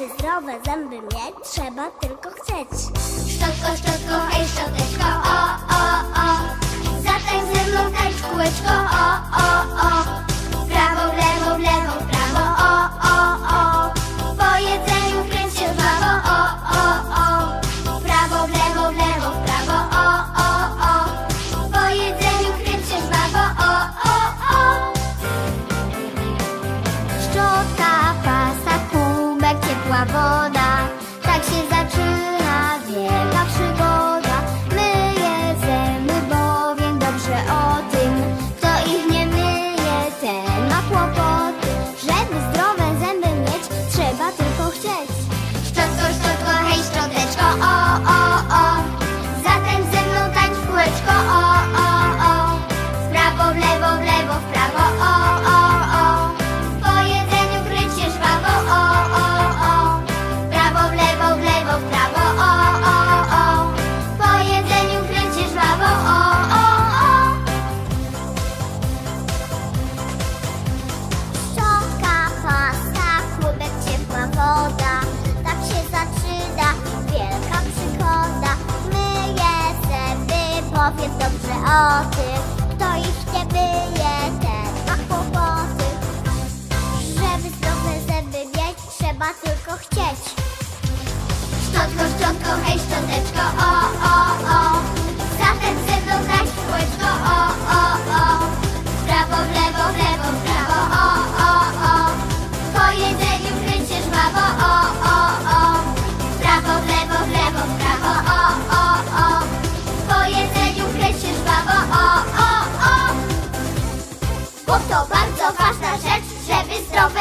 Żeby zdrowe zęby mieć, trzeba tylko chcieć. w lewo, w lewo, w prawo, o, o, o. Po jedzeniu kryć żwawo, o, o. W prawo, w lewo, w lewo, w prawo, o, o, o. Po jedzeniu kryć żwawo, o, o, o. Szczotka, pasta, chłopek, ciepła woda. Tak się zaczyna wielka przygoda. My je, żeby powiedz dobrze o tym stoiście byje ten. Ma kłopoty Żeby zdrowe zęby mieć, trzeba tylko chcieć. Szczotko, szczotko, hej szczoteczko, o, o. Bo to bardzo ważna rzecz, żeby zdrowe